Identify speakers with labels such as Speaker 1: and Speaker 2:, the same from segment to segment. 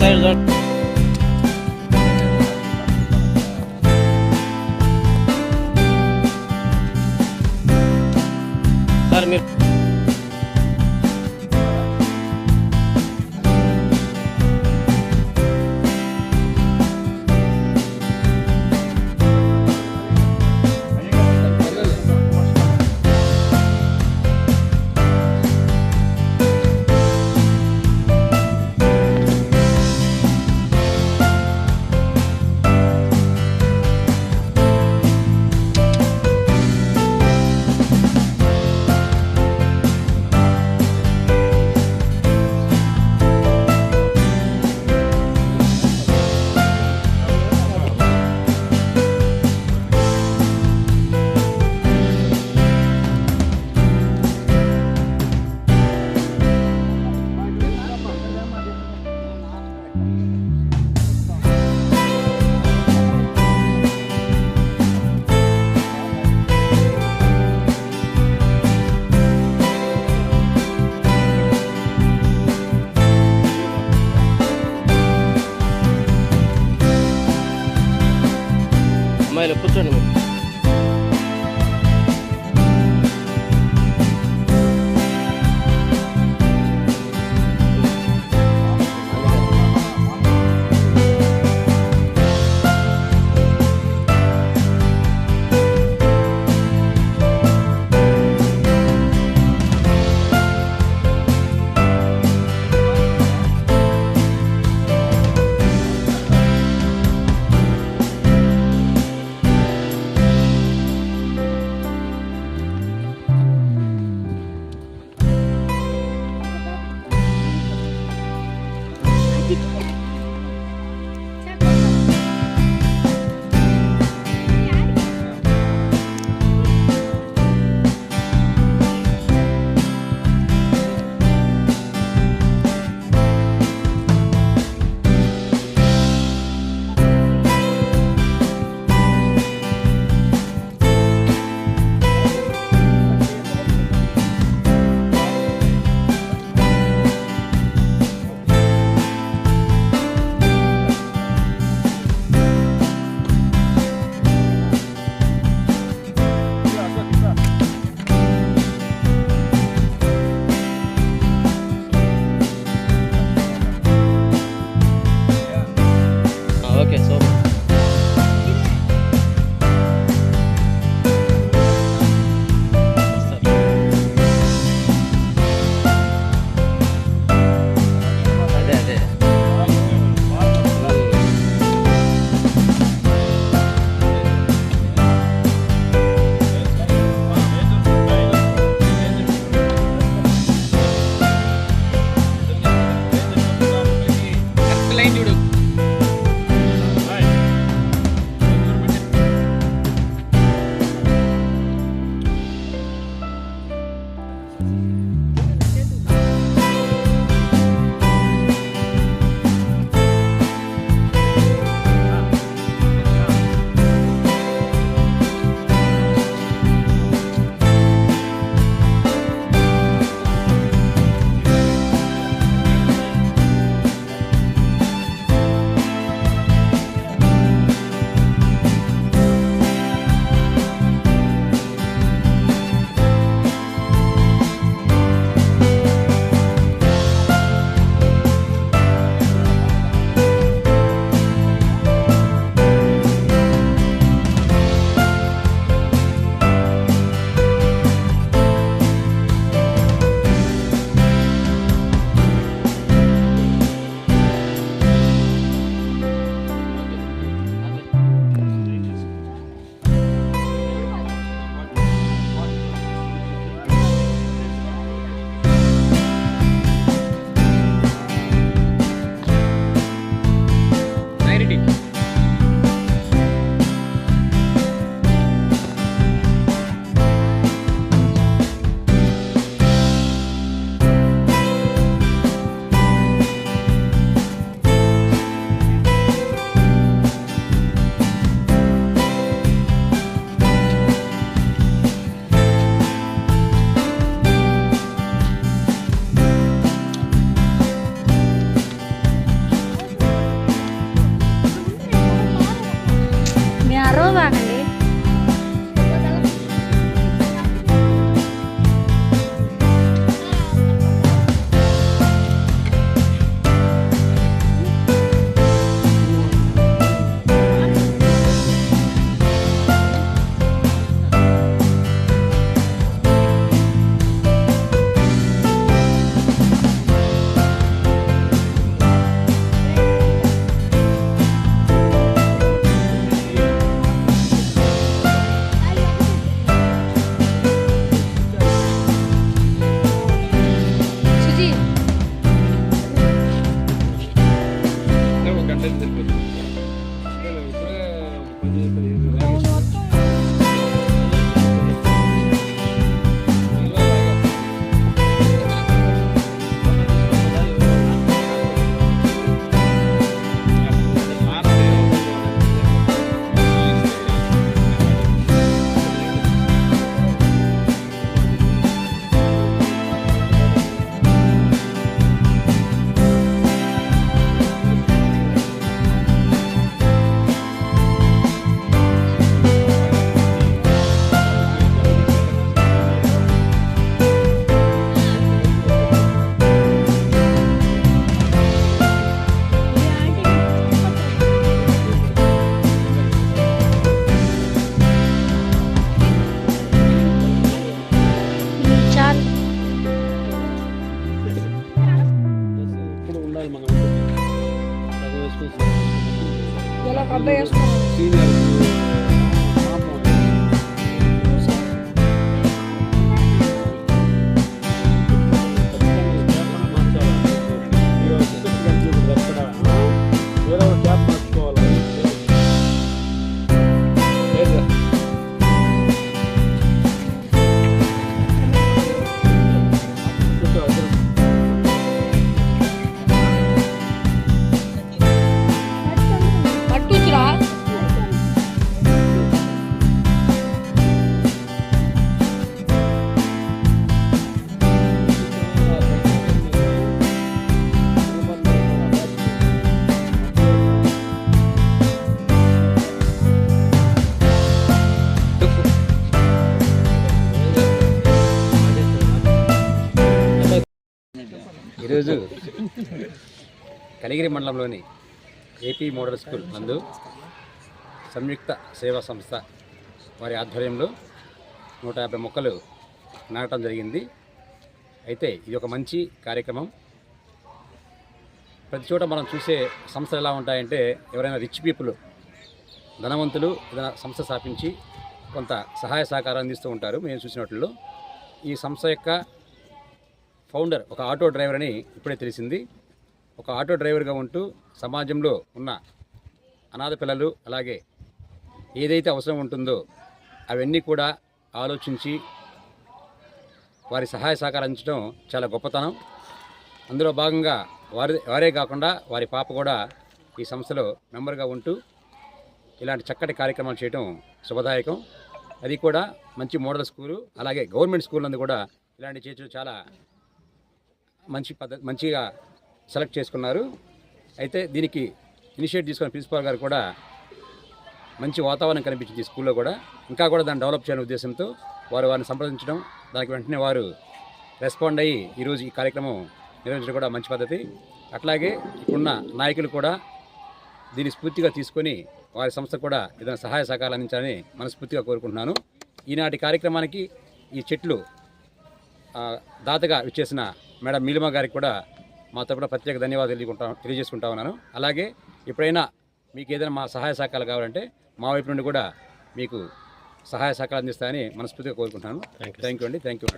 Speaker 1: Sir
Speaker 2: Thank you.
Speaker 3: verwendet
Speaker 4: wird. Kanigiri మండలంలోని AP model school నందు సంయుక్త సేవా సంస్థ వారి ఆధ్వర్యంలో నూట యాభై మొక్కలు నాటడం జరిగింది. అయితే ఇది ఒక మంచి కార్యక్రమం. ప్రతి చోట మనం చూసే సంస్థలు ఎలా ఉంటాయంటే ఎవరైనా రిచ్ పీపుల్ ధనవంతులు ఏదైనా సంస్థ స్థాపించి కొంత సహాయ సహకారం అందిస్తూ ఉంటారు. మేము చూసినట్లు ఈ సంస్థ యొక్క ఫౌండర్ ఒక ఆటో డ్రైవర్ అని ఇప్పుడే తెలిసింది. ఒక ఆటో డ్రైవర్గా ఉంటూ సమాజంలో ఉన్న అనాథ పిల్లలు అలాగే ఏదైతే అవసరం ఉంటుందో అవన్నీ కూడా ఆలోచించి వారి సహాయ సహకారం అందించడం చాలా గొప్పతనం. అందులో భాగంగా వారి వారే కాకుండా వారి పాప కూడా ఈ సంస్థలో మెంబర్గా ఉంటూ ఇలాంటి చక్కటి కార్యక్రమాలు చేయడం శుభదాయకం. అది కూడా మంచి మోడల్ స్కూలు అలాగే గవర్నమెంట్ స్కూల్ నందు కూడా ఇలాంటి చేయడం చాలా మంచి పద్ధతి మంచిగా సెలెక్ట్ చేసుకున్నారు. అయితే దీనికి ఇనిషియేట్ తీసుకున్న ప్రిన్సిపాల్ గారు కూడా మంచి వాతావరణం కనిపించింది స్కూల్లో కూడా. ఇంకా కూడా దాన్ని డెవలప్ చేయాలనే ఉద్దేశంతో వారు వారిని సంప్రదించడం దానికి వెంటనే వారు రెస్పాండ్ అయ్యి ఈరోజు ఈ కార్యక్రమం నిర్వహించడం కూడా మంచి పద్ధతి. అట్లాగే ఇప్పుడున్న నాయకులు కూడా దీన్ని స్ఫూర్తిగా తీసుకొని వారి సంస్థ కూడా ఏదైనా సహాయ సహకారాలు అందించాలని మనస్ఫూర్తిగా కోరుకుంటున్నాను. ఈనాటి కార్యక్రమానికి ఈ చెట్లు దాతగా విచ్చేసిన మేడం నీలిమ గారికి కూడా మా తరపున ప్రత్యేక ధన్యవాదాలు తెలియకుంటా తెలియజేసుకుంటా ఉన్నాను. అలాగే ఎప్పుడైనా మీకు ఏదైనా మా సహాయ సహకారాలు కావాలంటే మా వైపు నుండి కూడా మీకు సహాయ సహకారం అందిస్తాయని మనస్ఫూర్తిగా కోరుకుంటున్నాను. థ్యాంక్ యూ అండి. థ్యాంక్ యూ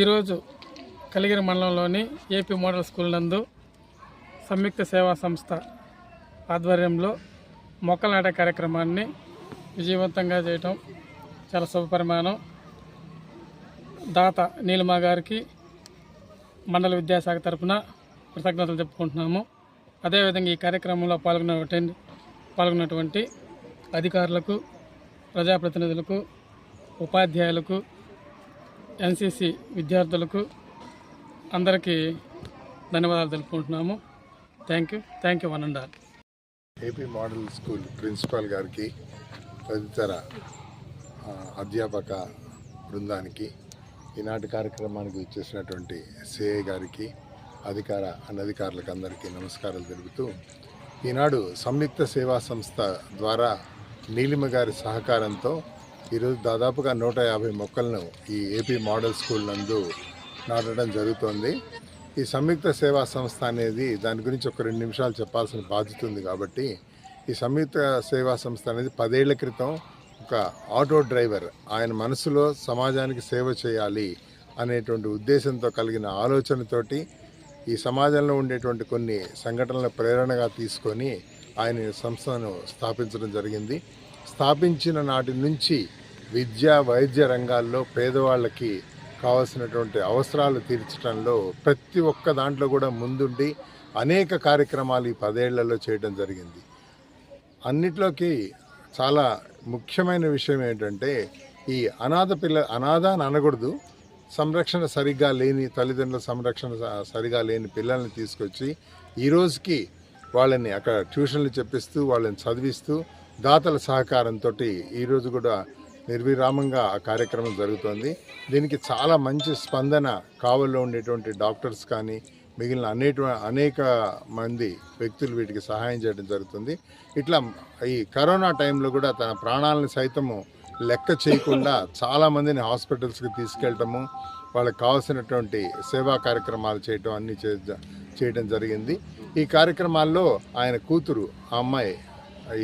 Speaker 5: ఈరోజు కలిగిరి మండలంలోని ఏపీ మోడల్ స్కూల్ నందు సంయుక్త సేవా సంస్థ ఆధ్వర్యంలో మొక్కల నాటే కార్యక్రమాన్ని విజయవంతంగా చేయటం చాలా శుభపరిమాణం దాత నీలిమా గారికి మండల విద్యాశాఖ తరఫున కృతజ్ఞతలు చెప్పుకుంటున్నాము. అదేవిధంగా ఈ కార్యక్రమంలో పాల్గొన్న పాల్గొన్నటువంటి అధికారులకు ప్రజాప్రతినిధులకు ఉపాధ్యాయులకు ఎన్సిసి విద్యార్థులకు అందరికీ ధన్యవాదాలు తెలుపుకుంటున్నాము. Thank you thank you one and all.
Speaker 6: AP model school principal గారికి తదితర అధ్యాపక బృందానికి ఈనాటి కార్యక్రమానికి ఇచ్చేసినటువంటి సిఐ గారికి అధికార అనధికారులకు అందరికీ నమస్కారాలు తెలుపుతూ ఈనాడు సంయుక్త సేవా సంస్థ ద్వారా నీలిమ గారి సహకారంతో ఈరోజు దాదాపుగా నూట యాభై మొక్కలను ఈ ఏపీ మోడల్ స్కూల్ నందు నాటడం జరుగుతోంది. ఈ సంయుక్త సేవా సంస్థ అనేది దాని గురించి ఒక రెండు నిమిషాలు చెప్పాల్సిన బాధ్యత ఉంది కాబట్టి ఈ సంయుక్త సేవా సంస్థ అనేది పదేళ్ళ క్రితం ఒక ఆటో డ్రైవర్ ఆయన మనసులో సమాజానికి సేవ చేయాలి అనేటువంటి ఉద్దేశంతో కలిగిన ఆలోచనతోటి ఈ సమాజంలో ఉండేటువంటి కొన్ని సంఘటనల ప్రేరణగా తీసుకొని ఆయన సంస్థను స్థాపించడం జరిగింది. స్థాపించిన నాటి నుంచి విద్య వైద్య రంగాల్లో పేదవాళ్ళకి కావాల్సినటువంటి అవసరాలు తీర్చడంలో ప్రతి ఒక్క దాంట్లో కూడా ముందుండి అనేక కార్యక్రమాలు ఈ పదేళ్ళలో చేయడం జరిగింది. అన్నిట్లోకి చాలా ముఖ్యమైన విషయం ఏంటంటే ఈ అనాథ పిల్ల అనాథ అని అనకూడదు. సంరక్షణ సరిగ్గా లేని తల్లిదండ్రుల సంరక్షణ స- సరిగా లేని పిల్లల్ని తీసుకొచ్చి ఈ రోజుకి వాళ్ళని అక్కడ ట్యూషన్లు చెప్పిస్తూ వాళ్ళని చదివిస్తూ దాతల సహకారంతో ఈరోజు కూడా నిర్విరామంగా ఆ కార్యక్రమం జరుగుతోంది. దీనికి చాలా మంచి స్పందన కావల్లో ఉండేటువంటి డాక్టర్స్ కానీ మిగిలిన అనేక అనేక మంది వ్యక్తులు వీటికి సహాయం చేయడం జరుగుతుంది. ఇట్లా ఈ కరోనా టైంలో కూడా తన ప్రాణాలను సైతము లెక్క చేయకుండా చాలామందిని హాస్పిటల్స్కి తీసుకెళ్ళటము వాళ్ళకి కావాల్సినటువంటి సేవా కార్యక్రమాలు చేయటం అన్నీ చే చేయటం జరిగింది. ఈ కార్యక్రమాల్లో ఆయన కూతురు ఆ అమ్మాయి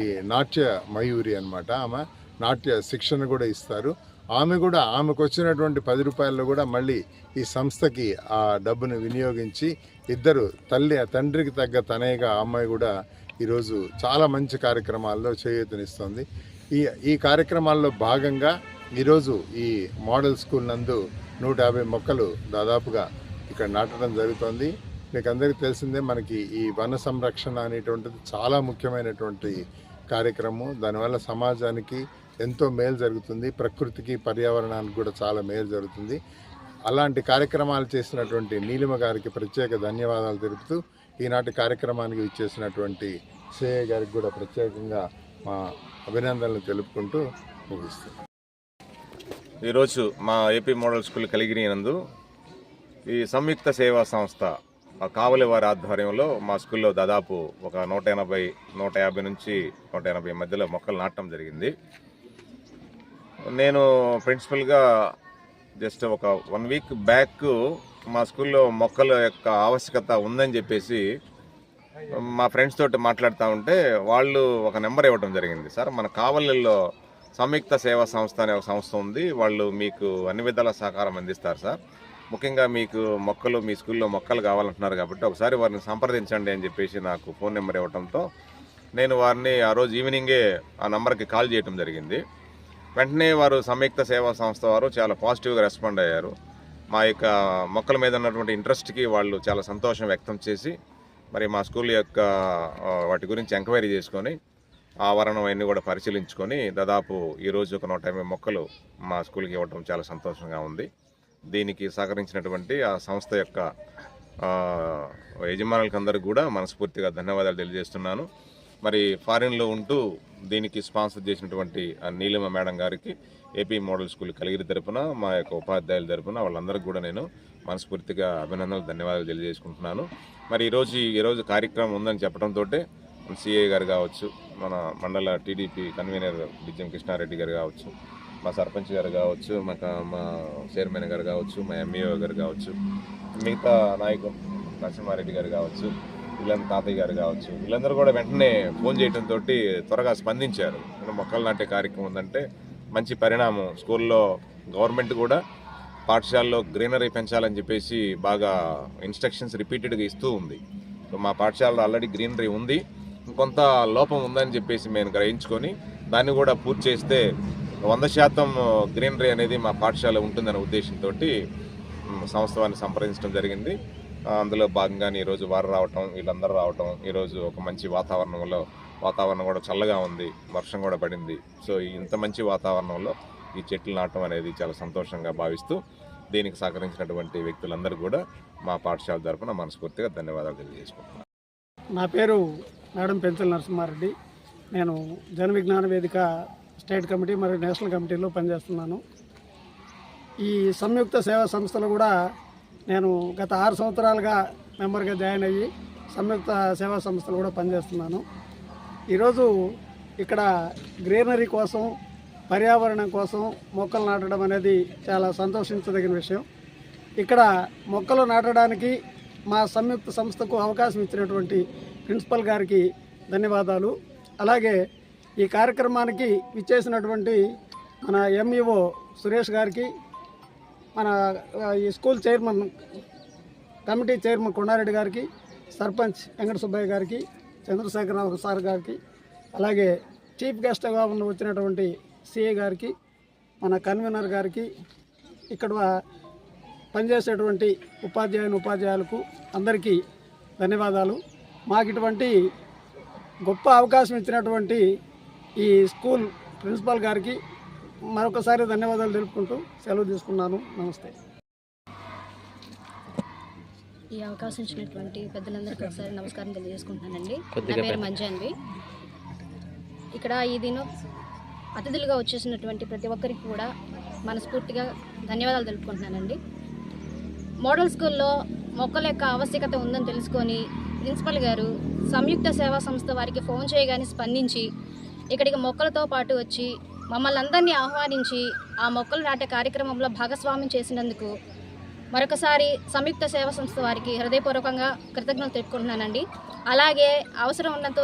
Speaker 6: ఈ నాట్య మయూరి అన్నమాట. ఆమె నాట్య శిక్షణ కూడా ఇస్తారు. ఆమె కూడా ఆమెకు వచ్చినటువంటి పది రూపాయల్లో కూడా మళ్ళీ ఈ సంస్థకి ఆ డబ్బును వినియోగించి ఇద్దరు తల్లి తండ్రికి తగ్గ తనయ్యగా అమ్మాయి కూడా ఈరోజు చాలా మంచి కార్యక్రమాల్లో చేయూతనిస్తుంది. ఈ ఈ కార్యక్రమాల్లో భాగంగా ఈరోజు ఈ మోడల్ స్కూల్ నందు నూట యాభై మొక్కలు దాదాపుగా ఇక్కడ నాటడం జరుగుతోంది. మీకు అందరికీ తెలిసిందే మనకి ఈ వన సంరక్షణ అనేటువంటిది చాలా ముఖ్యమైనటువంటి కార్యక్రమం. దానివల్ల సమాజానికి ఎంతో మేలు జరుగుతుంది. ప్రకృతికి పర్యావరణానికి కూడా చాలా మేలు జరుగుతుంది. అలాంటి కార్యక్రమాలు చేసినటువంటి నీలిమ గారికి ప్రత్యేక ధన్యవాదాలు తెలుపుతూ ఈనాటి కార్యక్రమానికి ఇచ్చేసినటువంటి శ్రేయ గారికి కూడా ప్రత్యేకంగా మా అభినందనలు తెలుపుకుంటూ ముగిస్తున్నాం.
Speaker 7: ఈరోజు మా ఏపీ మోడల్ స్కూల్ కలిగినందు ఈ సంయుక్త సేవా సంస్థ కావలి వారి ఆధ్వర్యంలో మా స్కూల్లో దాదాపు ఒక నూట ఎనభై నూట యాభై నుంచి నూట ఎనభై మధ్యలో మొక్కలు నాటడం జరిగింది. నేను ప్రిన్సిపల్గా జస్ట్ ఒక వన్ వీక్ బ్యాక్ మా స్కూల్లో మొక్కల యొక్క ఆవశ్యకత ఉందని చెప్పేసి మా ఫ్రెండ్స్ తోటి మాట్లాడుతూ ఉంటే వాళ్ళు ఒక నెంబర్ ఇవ్వడం జరిగింది. సార్ మన కావలిలో సంయుక్త సేవా సంస్థ అనే ఒక సంస్థ ఉంది. వాళ్ళు మీకు అన్ని విధాల సహకారం అందిస్తారు సార్. ముఖ్యంగా మీకు మొక్కలు మీ స్కూల్లో మొక్కలు కావాలంటున్నారు కాబట్టి ఒకసారి వారిని సంప్రదించండి అని చెప్పేసి నాకు ఫోన్ నెంబర్ ఇవ్వడంతో నేను వారిని ఆ రోజు ఈవినింగే ఆ నెంబర్కి కాల్ చేయడం జరిగింది. వెంటనే వారు సంయుక్త సేవా సంస్థ వారు చాలా పాజిటివ్గా రెస్పాండ్ అయ్యారు. మా యొక్క మొక్కల మీద ఉన్నటువంటి ఇంట్రెస్ట్కి వాళ్ళు చాలా సంతోషం వ్యక్తం చేసి మరి మా స్కూల్ యొక్క వాటి గురించి ఎంక్వైరీ చేసుకొని ఆవరణం అవన్నీ కూడా పరిశీలించుకొని దాదాపు ఈరోజు ఒక నూట యాభై మొక్కలు మా స్కూల్కి ఇవ్వడం చాలా సంతోషంగా ఉంది. దీనికి సహకరించినటువంటి ఆ సంస్థ యొక్క ఆ, యజమానులకు అందరికీ కూడా మనస్ఫూర్తిగా ధన్యవాదాలు తెలియజేస్తున్నాను. మరి ఫారిన్లో ఉంటూ దీనికి స్పాన్సర్ చేసినటువంటి నీలిమ మేడం గారికి ఏపీ మోడల్ స్కూల్ కలిగిరి తరపున మా యొక్క ఉపాధ్యాయుల తరపున వాళ్ళందరికీ కూడా నేను మనస్ఫూర్తిగా అభినందనలు ధన్యవాదాలు తెలియజేసుకుంటున్నాను. మరి ఈరోజు ఈరోజు కార్యక్రమం ఉందని చెప్పడంతో సిఏ గారు కావచ్చు మన మండల టీడీపీ కన్వీనర్ బిజెం కృష్ణారెడ్డి గారు కావచ్చు మా సర్పంచ్ గారు కావచ్చు మా మా చైర్మన్ గారు కావచ్చు మా ఎంఈఓ గారు కావచ్చు మిగతా నాయకులు నరసింహారెడ్డి గారు కావచ్చు వీళ్ళందరూ తాతయ్య గారు కావచ్చు వీళ్ళందరూ కూడా వెంటనే ఫోన్ చేయడంతో త్వరగా స్పందించారు. మొక్కలు నాటే కార్యక్రమం ఉందంటే మంచి పరిణామం. స్కూల్లో గవర్నమెంట్ కూడా పాఠశాలలో గ్రీనరీ పెంచాలని చెప్పేసి బాగా ఇన్స్ట్రక్షన్స్ రిపీటెడ్గా ఇస్తూ ఉంది. సో మా పాఠశాలలో ఆల్రెడీ గ్రీనరీ ఉంది. కొంత లోపం ఉందని చెప్పేసి మేము గ్రహించుకొని దాన్ని కూడా పూర్తి చేస్తే వంద శాతం గ్రీనరీ అనేది మా పాఠశాల ఉంటుందనే ఉద్దేశంతో సంస్థవాన్ని సంప్రదించడం జరిగింది. అందులో భాగంగానే ఈరోజు వారు రావటం వీళ్ళందరూ రావటం ఈరోజు ఒక మంచి వాతావరణంలో వాతావరణం కూడా చల్లగా ఉంది వర్షం కూడా పడింది. సో ఇంత మంచి వాతావరణంలో ఈ చెట్లు నాటడం అనేది చాలా సంతోషంగా భావిస్తూ దీనికి సహకరించినటువంటి వ్యక్తులందరూ కూడా మా పాఠశాల తరఫున మనస్ఫూర్తిగా ధన్యవాదాలు తెలియజేసుకుంటున్నాను.
Speaker 5: నా పేరు మేడం పెంచల నరసింహారెడ్డి. నేను జన విజ్ఞాన వేదిక స్టేట్ కమిటీ మరియు నేషనల్ కమిటీలో పనిచేస్తున్నాను. ఈ సంయుక్త సేవా సంస్థలో కూడా నేను గత ఆరు సంవత్సరాలుగా మెంబర్గా జాయిన్ అయ్యి సంయుక్త సేవా సంస్థలు కూడా పనిచేస్తున్నాను. ఈరోజు ఇక్కడ గ్రీనరీ కోసం పర్యావరణం కోసం మొక్కలు నాటడం అనేది చాలా సంతోషించదగిన విషయం. ఇక్కడ మొక్కలు నాటడానికి మా సంయుక్త సంస్థకు అవకాశం ఇచ్చినటువంటి ప్రిన్సిపల్ గారికి ధన్యవాదాలు. అలాగే ఈ కార్యక్రమానికి ఇచ్చేసినటువంటి మన ఎంఈఓ సురేష్ గారికి మన ఈ school chairman committee chairman Kondareddy గారికి సర్పంచ్ వెంకట సుబ్బయ్య గారికి చంద్రశేఖరరావు సార్ గారికి అలాగే చీఫ్ గెస్ట్గా ఉన్న వచ్చినటువంటి సిఏ గారికి మన కన్వీనర్ గారికి ఇక్కడ పనిచేసేటువంటి ఉపాధ్యాయుని ఉపాధ్యాయులకు అందరికీ ధన్యవాదాలు. మాకు ఇటువంటి గొప్ప అవకాశం ఇచ్చినటువంటి ఈ స్కూల్ ప్రిన్సిపాల్ గారికి మరొకసారి ధన్యవాదాలు తెలుపుకుంటూ సెలవు తీసుకున్నాను. నమస్తే.
Speaker 8: ఈ అవకాశం ఇచ్చినటువంటి పెద్దలందరికీ ఒకసారి నమస్కారం తెలియజేసుకుంటున్నానండి. నా పేరు మంజాన్వి. ఇక్కడ ఈ దినం అతిథులుగా వచ్చేసినటువంటి ప్రతి ఒక్కరికి కూడా మనస్ఫూర్తిగా ధన్యవాదాలు తెలుపుకుంటున్నానండి. మోడల్ స్కూల్లో మొక్కల యొక్క ఆవశ్యకత ఉందని తెలుసుకొని ప్రిన్సిపల్ గారు సంయుక్త సేవా సంస్థ వారికి ఫోన్ చేయగానే స్పందించి ఇక్కడికి మొక్కలతో పాటు వచ్చి మమ్మల్ని అందరినీ ఆహ్వానించి ఆ మొక్కలు నాటే కార్యక్రమంలో భాగస్వామ్యం చేసినందుకు మరొకసారి సంయుక్త సేవా సంస్థ వారికి హృదయపూర్వకంగా కృతజ్ఞతలు తెలుపుకుంటున్నానండి. అలాగే అవసరం ఉన్నంత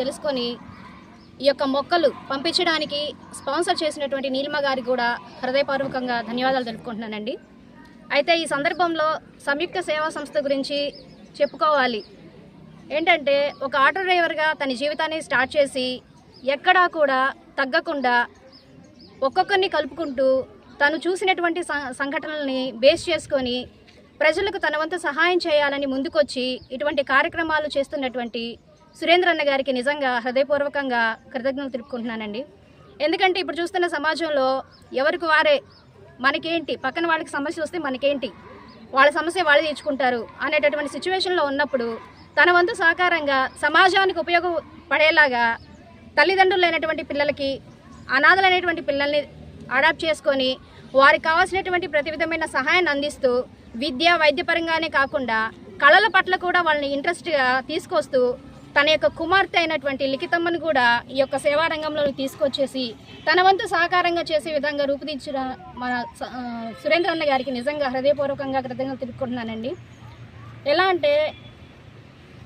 Speaker 8: తెలుసుకొని ఈ యొక్క మొక్కలు పంపించడానికి స్పాన్సర్ చేసినటువంటి నీలిమ గారికి కూడా హృదయపూర్వకంగా ధన్యవాదాలు తెలుపుకుంటున్నానండి. అయితే ఈ సందర్భంలో సంయుక్త సేవా సంస్థ గురించి చెప్పుకోవాలి. ఏంటంటే ఒక ఆటో డ్రైవర్గా తన జీవితాన్ని స్టార్ట్ చేసి ఎక్కడా కూడా తగ్గకుండా ఒక్కొక్కరిని కలుపుకుంటూ తను చూసినటువంటి సం- సంఘటనల్ని బేస్ చేసుకొని ప్రజలకు తన వంతు సహాయం చేయాలని ముందుకొచ్చి ఇటువంటి కార్యక్రమాలు చేస్తున్నటువంటి సురేంద్రన్న గారికి నిజంగా హృదయపూర్వకంగా కృతజ్ఞతలు తెలుపుకుంటున్నానండి. ఎందుకంటే ఇప్పుడు చూస్తున్న సమాజంలో ఎవరికి వారే మనకేంటి పక్కన వాళ్ళకి సమస్య వస్తే మనకేంటి వాళ్ళ సమస్య వాళ్ళు తీర్చుకుంటారు అనేటటువంటి సిచ్యువేషన్లో ఉన్నప్పుడు తన వంతు సహకారంగా సమాజానికి ఉపయోగపడేలాగా తల్లిదండ్రులు లేనటువంటి పిల్లలకి అనాథలైనటువంటి పిల్లల్ని అడాప్ట్ చేసుకొని వారికి కావాల్సినటువంటి ప్రతి విధమైన సహాయాన్ని అందిస్తూ విద్య వైద్యపరంగానే కాకుండా కళల పట్ల కూడా వాళ్ళని ఇంట్రెస్ట్గా తీసుకొస్తూ తన యొక్క కుమార్తె అయినటువంటి లిఖితమ్మను కూడా ఈ యొక్క సేవారంగంలోకి తీసుకొచ్చేసి తన వంతు సహకారంగా చేసే విధంగా రూపుదిద్దిన మన స- గారికి నిజంగా హృదయపూర్వకంగా కృతజ్ఞతలు తెలుపుకుంటున్నానండి. ఎలా అంటే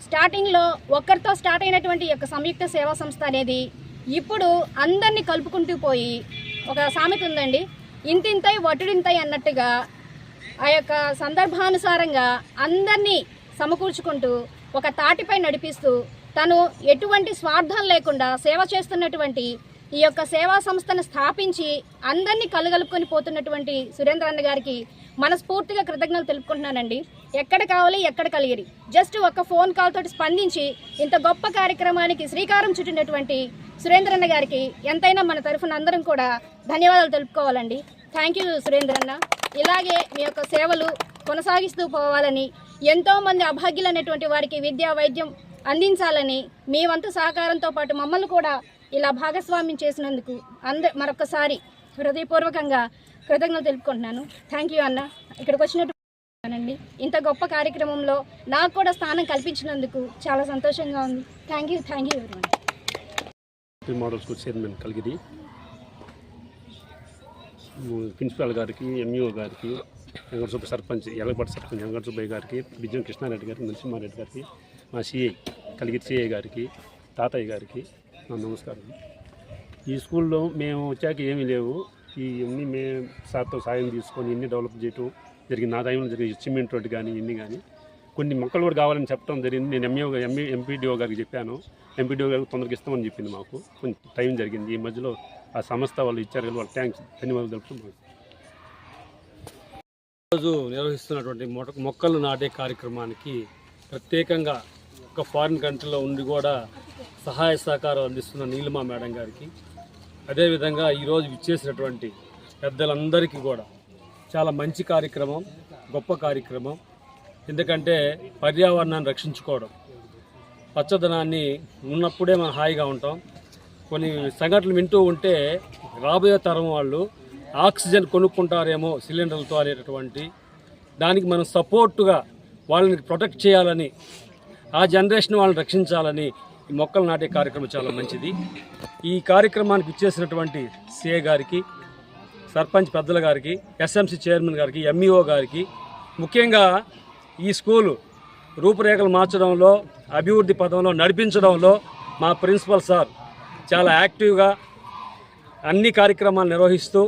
Speaker 8: స్టార్టింగ్లో ఒక్కరితో స్టార్ట్ అయినటువంటి ఈ యొక్క సంయుక్త సేవా సంస్థ అనేది ఇప్పుడు అందరినీ కలుపుకుంటూ పోయి ఒక సామెత ఉందండి. ఇంతింతై వటుడింతై అన్నట్టుగా ఆ యొక్క సందర్భానుసారంగా అందరినీ సమకూర్చుకుంటూ ఒక తాటిపై నడిపిస్తూ తను ఎటువంటి స్వార్థం లేకుండా సేవ చేస్తున్నటువంటి ఈ యొక్క సేవా సంస్థను స్థాపించి అందరినీ కలగలుపుకొని పోతున్నటువంటి సురేంద్ర అన్న గారికి మనస్ఫూర్తిగా కృతజ్ఞతలు తెలుపుకుంటున్నానండి. ఎక్కడ కావాలి ఎక్కడ కలిగిరి. జస్ట్ ఒక ఫోన్ కాల్ తోటి స్పందించి ఇంత గొప్ప కార్యక్రమానికి శ్రీకారం చుట్టినటువంటి సురేంద్ర అన్న గారికి ఎంతైనా మన తరఫున అందరం కూడా ధన్యవాదాలు తెలుపుకోవాలండి. థ్యాంక్ యూ సురేంద్ర అన్న ఇలాగే మీ యొక్క సేవలు కొనసాగిస్తూ పోవాలని ఎంతో మంది అభాగ్యులైనటువంటి వారికి విద్యా వైద్యం అందించాలని మీ వంతు సహకారంతో పాటు మమ్మల్ని కూడా ఇలా భాగస్వామ్యం చేసినందుకు అంద మరొకసారి హృదయపూర్వకంగా కృతజ్ఞతలు తెలుపుకుంటున్నాను. థ్యాంక్ యూ అన్న. ఇక్కడికి వచ్చినట్టు అండి ఇంత గొప్ప కార్యక్రమంలో నాకు కూడా స్థానం కల్పించినందుకు చాలా సంతోషంగా ఉంది. థ్యాంక్ యూ థ్యాంక్ యూ ఎవరి
Speaker 2: model school chairman Kaligiri principal గారికి ఎంఈఓ గారికి వెంకటసుబ్బ సర్పంచ్ ఎలగపాటి సర్పంచ్ వెంకట గారికి బిజ్జం కృష్ణారెడ్డి గారికి నరసింహారెడ్డి గారికి మా సిఐ కలిగిరి సిఐ గారికి తాతయ్య గారికి నా నమస్కారం. ఈ స్కూల్లో మేము వచ్చాక ఏమీ లేవు. ఈ అన్ని మేము సార్తో సాయం తీసుకొని ఇన్ని డెవలప్ చేయటం జరిగింది నా టైంలో జరిగిన సిమెంట్ రోడ్డు కానీ ఇన్ని కానీ కొన్ని మొక్కలు కూడా కావాలని చెప్పడం జరిగింది. నేను ఎంఏ ఎంఏ ఎంపీడీఓ గారికి చెప్పాను. ఎంపీడీఓ గారికి తొందరగా ఇస్తామని చెప్పింది మాకు. కొంచెం టైం జరిగింది. ఈ మధ్యలో ఆ సంస్థ వాళ్ళు ఇచ్చారు కదా వాళ్ళు థ్యాంక్స్ ధన్యవాదాలు తెలుపుతున్నాం
Speaker 9: ఈరోజు నిర్వహిస్తున్నటువంటి మొక్క మొక్కలు నాటే కార్యక్రమానికి ప్రత్యేకంగా ఒక ఫారిన్ కంట్రీలో ఉండి కూడా సహాయ సహకారం అందిస్తున్న నీలిమా మేడం గారికి. అదేవిధంగా ఈరోజు ఇచ్చేసినటువంటి పెద్దలందరికీ కూడా చాలా మంచి కార్యక్రమం గొప్ప కార్యక్రమం. ఎందుకంటే పర్యావరణాన్ని రక్షించుకోవడం. పచ్చదనాన్ని ఉన్నప్పుడే మనం హాయిగా ఉంటాం. కొన్ని సంఘటనలు వింటూ ఉంటే రాబోయే తరం వాళ్ళు ఆక్సిజన్ కొనుక్కుంటారేమో సిలిండర్లతో అనేటటువంటి దానికి మనం సపోర్టుగా వాళ్ళని ప్రొటెక్ట్ చేయాలని ఆ జనరేషన్ వాళ్ళని రక్షించాలని ఈ మొక్కలు నాటే కార్యక్రమం చాలా మంచిది. ఈ కార్యక్రమానికి ఇచ్చేసినటువంటి సిఏ గారికి సర్పంచ్ పెద్దల గారికి ఎస్ఎంసి చైర్మన్ గారికి ఎంఈఓ గారికి ముఖ్యంగా ఈ స్కూలు రూపురేఖలు మార్చడంలో అభివృద్ధి పదంలో నడిపించడంలో మా ప్రిన్సిపల్ సార్ చాలా యాక్టివ్గా అన్ని కార్యక్రమాలు నిర్వహిస్తూ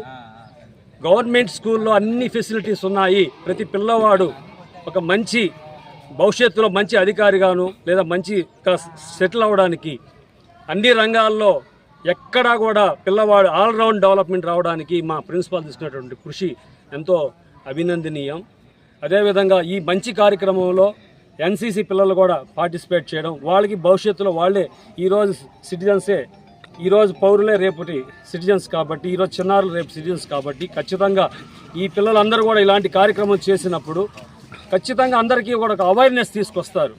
Speaker 9: గవర్నమెంట్ స్కూల్లో అన్ని ఫెసిలిటీస్ ఉన్నాయి. ప్రతి పిల్లవాడు ఒక మంచి భవిష్యత్తులో మంచి అధికారిగాను లేదా మంచి సెటిల్ అవ్వడానికి అన్ని రంగాల్లో ఎక్కడా కూడా పిల్లవాడు ఆల్రౌండ్ డెవలప్మెంట్ రావడానికి మా ప్రిన్సిపాల్ తీసుకున్నటువంటి కృషి ఎంతో అభినందనీయం. అదేవిధంగా ఈ మంచి కార్యక్రమంలో ఎన్సీసీ పిల్లలు కూడా పార్టిసిపేట్ చేయడం వాళ్ళకి భవిష్యత్తులో వాళ్ళే ఈరోజు సిటిజన్సే ఈరోజు పౌరులే రేపటి సిటిజన్స్ కాబట్టి ఈరోజు చిన్నారులు రేపు సిటిజన్స్ కాబట్టి ఖచ్చితంగా ఈ పిల్లలందరూ కూడా ఇలాంటి కార్యక్రమం చేసినప్పుడు ఖచ్చితంగా అందరికీ కూడా ఒక అవేర్నెస్ తీసుకొస్తారు.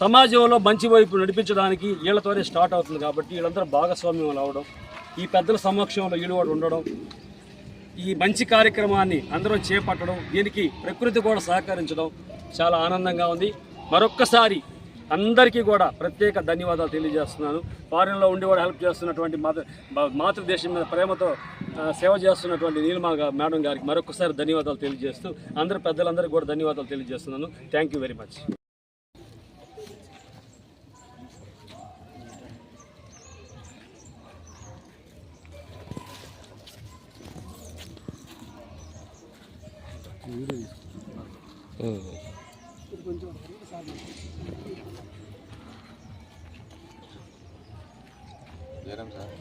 Speaker 9: సమాజంలో మంచి వైపు నడిపించడానికి వీళ్ళతోనే స్టార్ట్ అవుతుంది కాబట్టి వీళ్ళందరూ భాగస్వామ్యం అవడం ఈ పెద్దల సమక్షంలో వీళ్ళు కూడా ఉండడం ఈ మంచి కార్యక్రమాన్ని అందరం చేపట్టడం దీనికి ప్రకృతి కూడా సహకరించడం చాలా ఆనందంగా ఉంది. మరొక్కసారి అందరికీ కూడా ప్రత్యేక ధన్యవాదాలు తెలియజేస్తున్నాను. ఫారిన్లో ఉండి కూడా హెల్ప్ చేస్తున్నటువంటి మాతృ మాతృదేశం మీద ప్రేమతో సేవ చేస్తున్నటువంటి నీలిమా మేడం గారికి మరొకసారి ధన్యవాదాలు తెలియజేస్తూ అందరు పెద్దలందరికీ కూడా ధన్యవాదాలు తెలియజేస్తున్నాను. Thank you very much. Video sir.